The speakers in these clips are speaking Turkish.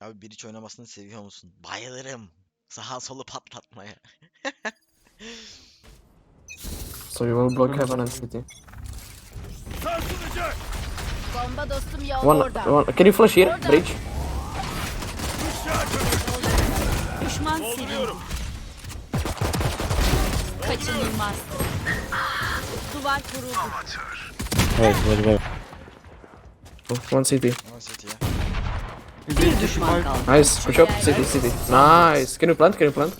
Abi bir iç oynamasını seviyor musun? Bayılırım. Sağa solu patlatmaya. So you will block heaven and city. Sarsılacak. Bomba dostum yol One, orada. one. Can you flash here? Orada. Kömür. Düşman Dolduruyorum. Kaçınılmaz. Duvar kuruldu. Wait, wait, wait. Oh, one city. Aman City'ye. Bir düşman kaldı. Nice. Good job. City, city. Nice. Can you plant? Can you plant?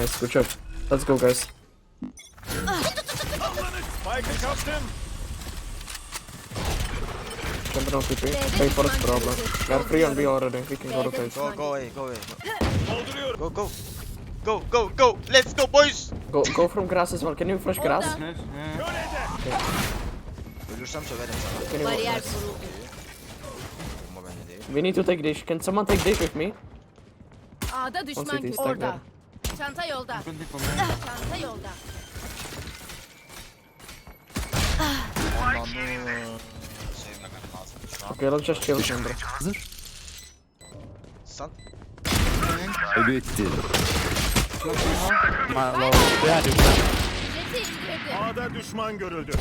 Nice. Good job. Let's go, guys. Sallanın. Spike'ı kaptım. Jumping on CT. Wait for us, problem. We are free on B already. We can go to face. Go go away go away. Go go. Go go go. Let's go boys. Go, go from grass as well. Can you flash grass? Orada. Kölede. Ölürsem söverim sana. Can you? Bariyer Nice. kuruldu. We need to take dish. Can someone take dish with me? A'da düşman stack Orada. Çanta yolda. Çanta yolda. Okay, let's just Bitti. My low. Yeah, dude. Jeti indirdi. A'da düşman görüldü.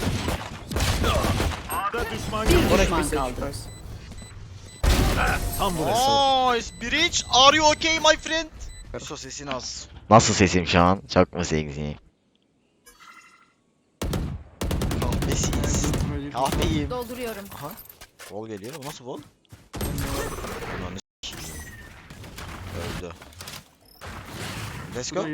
A'da düşman Bir görüldü. düşman Sage, kaldı. Nice. Bridge. Are you okay my friend? Yusuf sesin az. Nasıl sesim şu an? Çok mu seksi? Kahvesiz. Kahveyim. Dolduruyorum. Vol geliyor. Bu nasıl vol? S- Öldü. Let's go.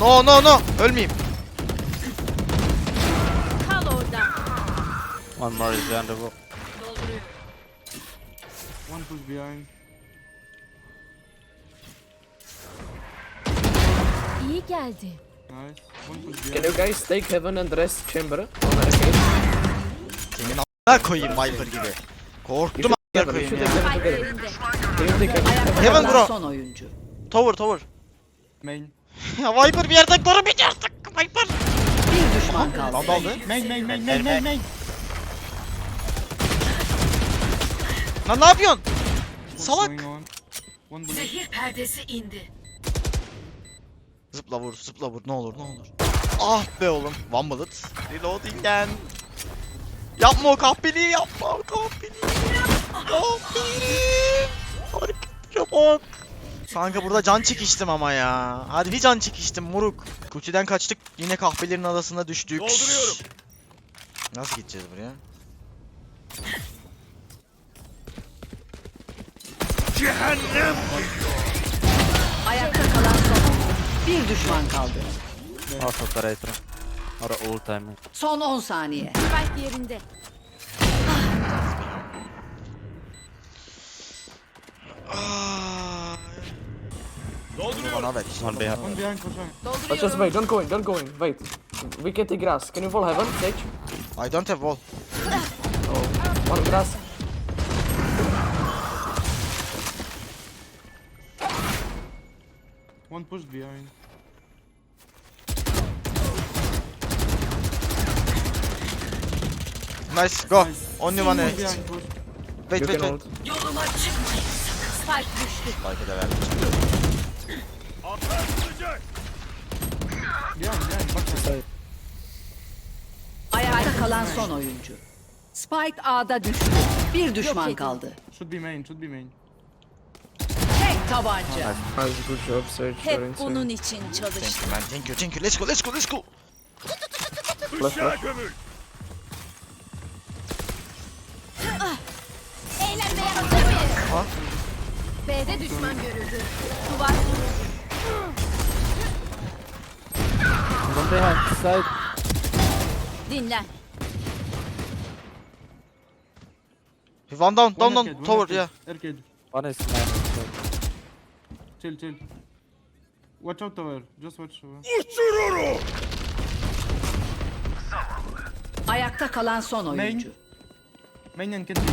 No no no. Ölmeyeyim. One more is behind the wall. Dolduruyorum. One push behind. İyi geldi. Nice. One push Can behind. you guys take heaven and rest chamber? Senin a**ına koyayım Viper gibi. Korktum a**ına koyayım ya. Can heaven? Bro. son oyuncu. Tower tower. Main. Ya Viper bir yerden koru beni artık. Viper. Bir düşman kaldı. Lan daldı. Main, main, main, main, main, main. Lan ne yapıyorsun? Salak. Zehir perdesi indi. Zıpla vur zıpla vur ne olur ne olur. Ah be oğlum. One bullet. Reloading'den. Yapma o kahpeliği yapma o kahpeliği. Kahpeliği. Hareketlere bak. Kanka burada can çekiştim ama ya. Hadi bir can çekiştim moruk. Kutiden kaçtık yine kahpelerin adasına düştük. Dolduruyorum. Nasıl gideceğiz buraya? Cehennem. Ayakta kalan son. Bir düşman kaldı. Also operator. Or ult time. Son 10 saniye. Spike yerinde. Dolduruyorum. bana ver. One behind. Let's just wait. Don't go in. Don't go in. Wait. We can take grass. Can you fall heaven? Sage. I don't have wall. Oh. One grass. One push behind. Nice go. Nice. Only one push. Wait wait wait. ult. Spike düştü. Spike'ı da verdim. Behind, behind. Ayakta kalan son oyuncu. Spike A'da düştü. Bir düşman kaldı. Should be main, should be main. Tabanca. Nice. Good job. You're Hep insane. bunun için Thank çalıştım. you man. Thank you. Thank you. Let's go. Let's go. Let's go. Aşağı gömül. Eğlenmeye hazır mıyız? Ha? B'de düşman görüldü. Duvar kuruldu. One behind. Side. Dinlen. One down. Down down. Tower yeah. Arcade. One is nine. Chill, chill. Watch out tower. Just watch tower. Uçururu! Ayakta kalan son oyuncu. Main and kitchen.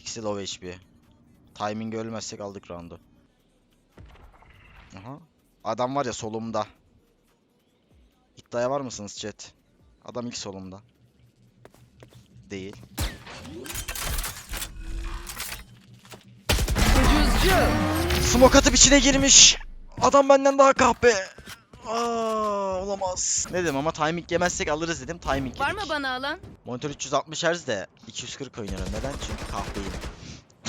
İkisi low HP. Timing ölmezsek aldık roundu. Adam var ya solumda. İddiaya var mısınız chat? Adam ilk solumda. Değil. Ucuzcu. Smoke atıp içine girmiş. Adam benden daha kahpe. Aa, olamaz. Ne dedim ama timing yemezsek alırız dedim. Timing Var yedik. mı bana alan? Monitör 360 Hz de 240 oynuyorum. Neden? Çünkü kahpeyim.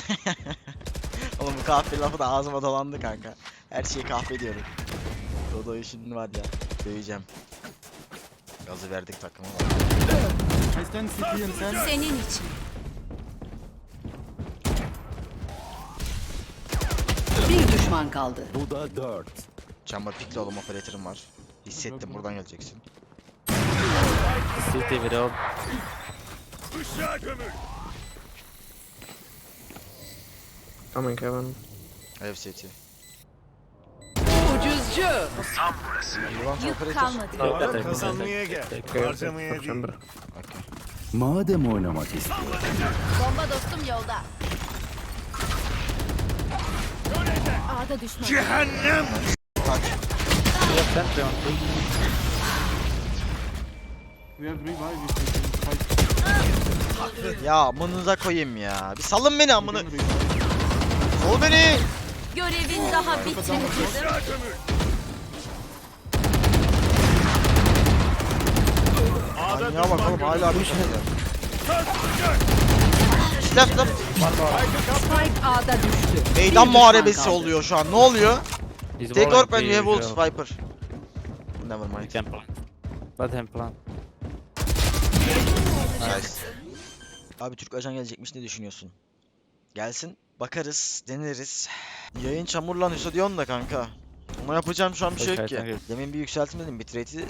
Oğlum bu kahpe lafı da ağzıma dolandı kanka. Her şeyi kahpe diyorum. Dodo'yu şimdi var ya. Döveceğim. Gazı verdik takıma bak. I stand city and sand. Senin için. Bir düşman kaldı. Bu da dört. Chamber pickle oğlum operatörüm var. Hissettim buradan geleceksin. CT video. Işığa gömül. Coming Kevin. Ev seti. Ucuzcu. Want Yük kalmadı. That, Kazanmaya gel. Harcamaya değil. Madem oynamak istiyorsun. Bomba dostum yolda. A'da düşman. Cehennem. We have sentry on three. We have revive. Ya amınıza koyayım ya. Bir salın beni amını. Sol beni. Görevin daha bitmedi kızım. Işığa gömül. Ağda Manyağa bak oğlum hala bir şey. Left left. Spike A'da düştü. Bir Meydan muharebesi oluyor şu an. Ne oluyor? Take orb and we have ult. Viper. Never mind. can plant. Let him plant. Nice. Abi Türk ajan gelecekmiş ne düşünüyorsun? Gelsin. Bakarız, deneriz. Yayın çamurlanıyorsa diyorsun da kanka. Ama yapacağım şu an bir şey yok ki. Demin bir yükselttim dedim bitrate'i.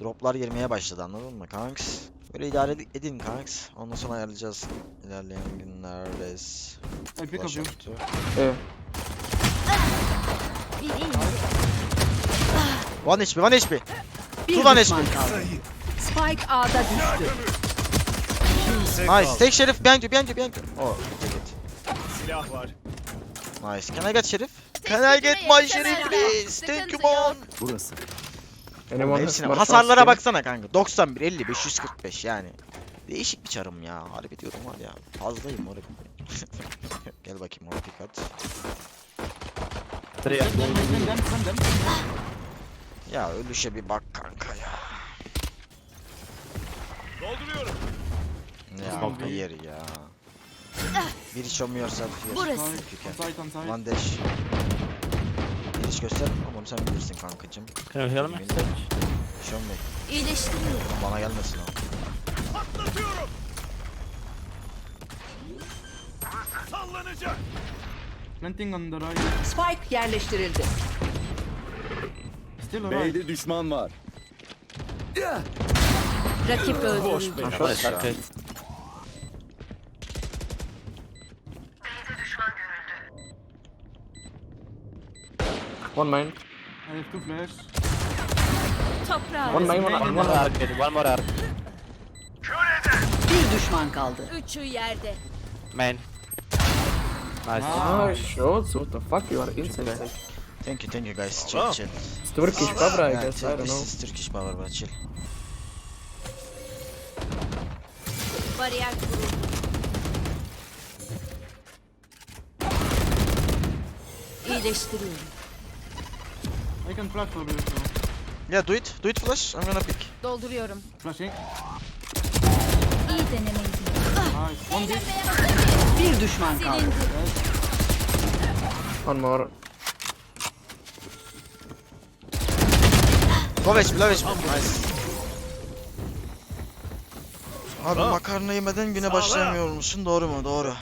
Droplar girmeye başladı anladın mı kanks? Böyle idare ed- edin kanks. Ondan sonra ayarlayacağız. İlerleyen günlerde. You. attı. Yeah. One HP, one HP. Bir Tuvan düşman HP. Spike A'da düştü. Nice. Take Şerif behind you, behind you, behind you. Oh, take it. Silah var. Nice. Can I get Şerif? Can I get my Şerif please? Thank you man. yok. Anyone Hepsine hasarlara fast baksana kanka. 91, 50, 545 yani. Değişik bir çarım ya. Harbi diyorum var ya. Fazlayım moruk. Gel bakayım oraya dikkat. Three. Ya ölüşe bir bak kanka ya. Dolduruyorum. Ya Tamam. hayır ya. Bir hiç olmuyorsa Burası. One dash. Göster ama onu sen bilirsin kankacım. Me? Yemin Show me. İyileştiriyorum. Bana gelmesin o. Patlatıyorum. Sallanacak. Planting on the right. Spike yerleştirildi. Still alright. düşman var. Rakip öldürüldü. Nice arcade. One mine. I have two flash. One mine, one, Main one more. One arcade. One more arcade. Bir düşman kaldı. Üçü yerde. Main. Nice. Ah, shots. What the fuck? You are insane. Thank you, thank you guys. Chill, Oh. chill. It's Turkish Cobra, I Yeah, guess. chill. I don't This know. is Turkish power, but chill. Bariyer kuruldu. İyileştiriyorum. I can flash for you. So. Yeah, do it. Do it flash. I'm gonna pick. Dolduruyorum. Flashing. İyi denemeydi. Nice. One mıyız? Bir düşman kaldı. One more. Low HP, low HP. Nice. Abi makarna yemeden güne başlayamıyor musun? Doğru mu? Doğru.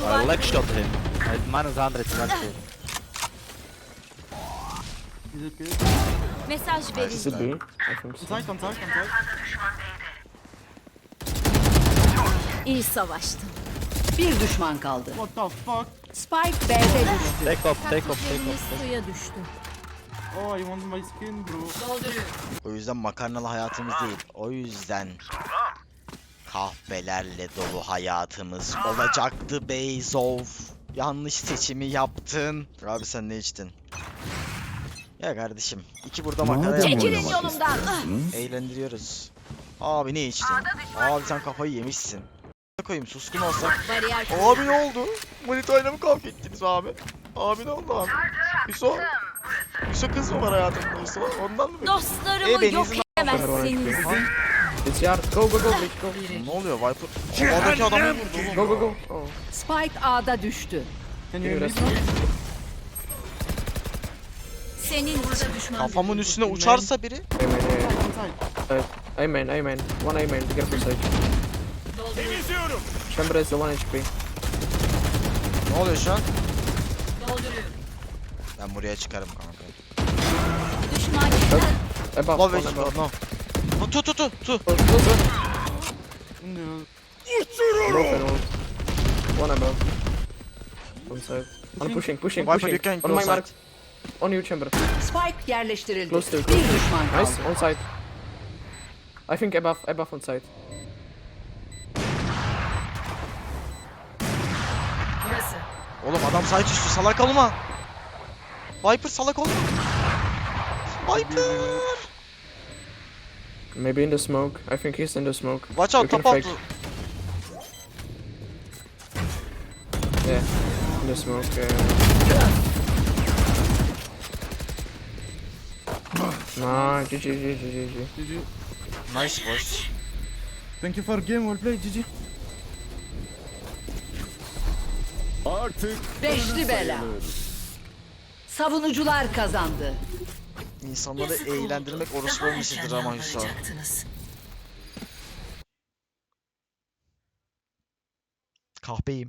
I leg shot him. It's minus 100 leg shot. Is it okay? Mesaj verildi. Be. I think so. on on. İyi savaştın. Bir düşman kaldı. What the fuck? Spike B'de düştü. Take off, take off, take off. Suya düştü. Oh, I want my skin, bro. O yüzden makarnalı hayatımız değil. O yüzden Kahvelerle dolu hayatımız olacaktı Beyzov. Yanlış seçimi yaptın. Abi sen ne içtin? Ya kardeşim, iki burada makara Çekilin yapıyoruz. yolumdan. Eğlendiriyoruz. Abi ne içtin? Abi sen kafayı yemişsin. Ne koyayım suskun olsak. Bariyer Abi ne oldu? Manitayla mı kavga ettiniz abi? Abi ne oldu abi? Hüso? Hüso kız mı var hayatımda Hüso? Ondan mı? Dostlarımı E, beni yok izin- edemezsiniz. It's yard. Go, go, go, bitch, go. Ne oluyor Viper? Havadaki adamı vurdu oğlum. Go, go, go. Oh. Spike A'da düştü. Can me. Senin burada düşman. Kafamın üstüne uçarsa biri. Amen, side. Uh, amen, amen. One amen. Be careful, Sage. Temizliyorum. Chamber is the one HP. Ne oluyor şu an? Ben buraya çıkarım kanka. Düşman Above, Love it, above. no. No, Tu tu tu tu. Go. No. Both and all. One above. One side. I'm pushing, pushing, pushing. On close my mark. On you, chamber. Spike yerleştirildi. Close to, Bir close to. düşman kaldı. Nice, on side. I think above, above on side. Oğlum adam side üstü salak olma. Viper salak olma. Viper. Maybe in the smoke. I think he's in the smoke. Watch You out can top fake. out. Yeah, in the smoke. Yeah. Nah, GG, GG, GG. GG. Nice boys. Thank you for game. Well played. GG. Artık Beşli bela. Savunucular kazandı. İnsanları eğlendirmek orospu olmuştur ama Hüsa. Kahpeyim.